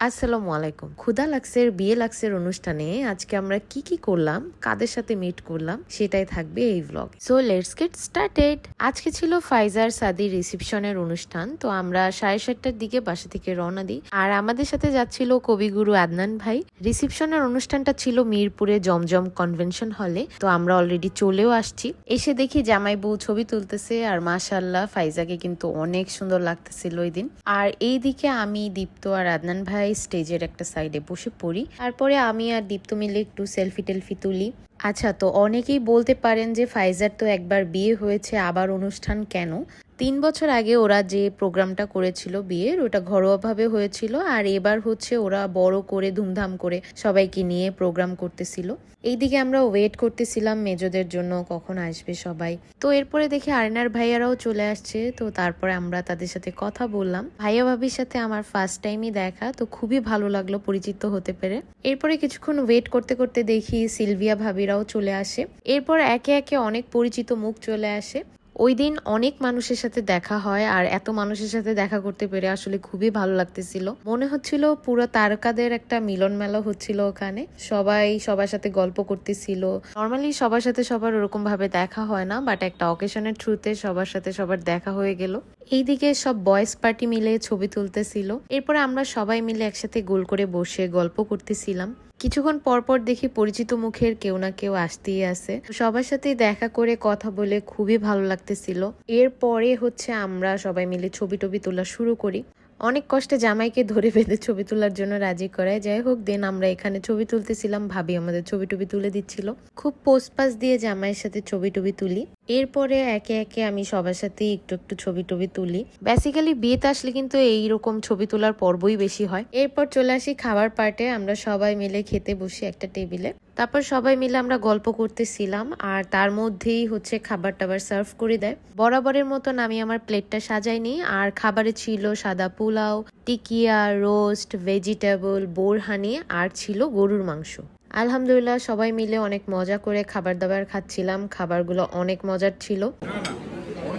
আসসালামু আলাইকুম। ক্ষুদা লাক্সের বিয়ে লাক্সের অনুষ্ঠানে। আজকে আমরা কি কি করলাম, কাদের সাথে মিট করলাম, সেটাই থাকবে এই blog so let's get started আজকে ছিল ফাইজার সাদির রিসেপশনের অনুষ্ঠান, তো আমরা সাড়ে সাতটার দিকে বাসা থেকে রওনা দিই। আর আমাদের সাথে যাচ্ছিল কবিগুরু আদনান ভাই। রিসেপশনের অনুষ্ঠানটা ছিল মিরপুরে জমজম কনভেনশন হলে তো আমরা অলরেডি চলেও আসছি। এসে দেখি জামাই বউ ছবি তুলতেছে, আর মাশাল্লাহ ফাইজাকে কিন্তু অনেক সুন্দর লাগতেছিল ওই দিন আর এই দিকে আমি, দীপ্ত আর আদনান ভাই স্টেজের একটা সাইডে বসে পড়ি। তারপরে আমি আর দীপ্ত মিলে একটু সেলফি টেলফি তুলি। আচ্ছা তো অনেকেই বলতে পারেন যে ফাইজার তো একবার বিয়ে হয়েছে, আবার অনুষ্ঠান কেন? তিন বছর আগে ওরা যে প্রোগ্রামটা করেছিল বিয়ের, ওটা ঘরোয়াভাবে হয়েছিল আর এবার হচ্ছে ওরা বড় করে, ধুমধাম করে সবাইকে নিয়ে প্রোগ্রাম করতেছিল। এইদিকে আমরা ওয়েট করতেছিলাম মেজোদের জন্য কখন আসবে সবাই। তো এরপরে দেখি আরেনার ভাইয়ারাও চলে আসছে, তো তারপরে আমরা তাদের সাথে কথা বললাম। ভাইয়া ভাবির সাথে আমার ফার্স্ট টাইমই দেখা, তো খুবই ভালো লাগল পরিচিত হতে পেরে। এরপরে কিছুক্ষণ ওয়েট করতে করতে দেখি সিলভিয়া ভাবিরাও চলে আসে। এরপর একে একে অনেক পরিচিত মুখ চলে আসে। ওই দিন অনেক মানুষের সাথে দেখা হয় আর এত মানুষের সাথে দেখা করতে পেরে আসলে খুবই ভালো লাগতেছিল। মনে হচ্ছিল পুরো তারকাদের একটা মিলন মেলা হচ্ছিল ওখানে। সবাই সবার সাথে গল্প করতেছিল। নর্মালি সবার সাথে সবার ওরকম ভাবে দেখা হয় না বাট একটা অকেশনের থ্রুতে সবার সাথে সবার দেখা হয়ে গেল। এইদিকে সব বয়েজ পার্টি মিলে ছবি তুলতেছিল। এরপরে আমরা সবাই মিলে একসাথে গোল করে বসে গল্প করতেছিলাম। কিছুক্ষণ পরপর দেখি পরিচিত মুখের কেউ না কেউ আসতেই আছে। সবার সাথে দেখা করে কথা বলে খুবই ভালো লাগতেছিল। এরপরে হচ্ছে আমরা সবাই মিলে ছবি টবি তোলা শুরু করি। অনেক কষ্টে জামাইকে ধরে বেঁধে ছবি তোলার জন্য রাজি করায়। যাই হোক দেন আমরা এখানে ছবি তুলতেছিলাম। ভাবি আমাদের ছবি টবি তুলে দিচ্ছিল। খুব পোস্ট পাস দিয়ে জামাইয়ের সাথে ছবি টবি তুলি। এরপরে একে একে আমি সবার সাথে একটু একটু ছবি টবি তুলি। বেসিক্যালি বিয়েতে আসলে কিন্তু এইরকম ছবি তোলার পর্বই বেশি হয়। এরপর চলে আসি খাবার পার্টে আমরা সবাই মিলে খেতে বসি একটা টেবিলে তারপর সবাই মিলে আমরা গল্প করতেছিলাম আর তার মধ্যেই হচ্ছে খাবার টাবার সার্ভ করে দেয়। বরাবরের মতন আমি আমার প্লেটটা সাজাই সাজাইনি। আর খাবারে ছিল সাদা পোলাও, টিকিয়া রোস্ট ভেজিটেবল বোরহানি আর ছিল গরুর মাংস। আলহামদুলিল্লাহ সবাই মিলে অনেক মজা করে খাবার দাবার খাচ্ছিলাম। খাবারগুলো অনেক মজার ছিল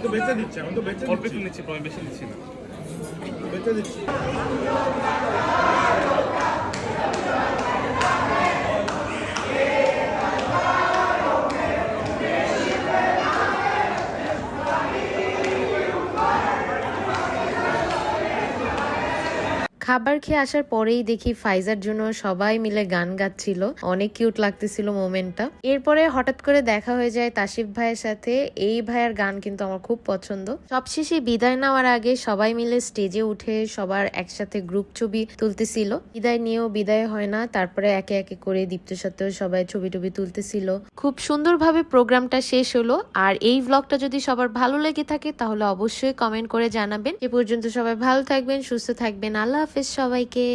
তো বেচে দিচ্ছি আমি তো বেচে অল্প দিচ্ছি একটু নিচ্ছি আমি বেশি নিচ্ছি না বেচে দিচ্ছি খাবার খেয়ে আসার পরেই দেখি ফাইজার জন্য সবাই মিলে গান গাচ্ছিল। অনেক কিউট লাগতেছিল মোমেন্টটা। এরপরে হঠাৎ করে দেখা হয়ে যায় তাসিফ ভাইয়ের সাথে। এই ভাইয়ের গান কিন্তু আমার খুব পছন্দ। সবশেষে বিদায় নেওয়ার আগে সবাই মিলে স্টেজে উঠে সবার একসাথে গ্রুপ ছবি তুলতেছিল। বিদায় নিয়েও বিদায় হয় না, তারপরে একে একে করে দীপ্তর সাথেও সবাই ছবি টবি তুলতেছিল। খুব সুন্দরভাবে প্রোগ্রামটা শেষ হলো। আর এই ব্লগটা যদি সবার ভালো লেগে থাকে, তাহলে অবশ্যই কমেন্ট করে জানাবেন। এ পর্যন্ত সবাই ভালো থাকবেন, সুস্থ থাকবেন। আল্লাহ হাফেজ সবাইকে।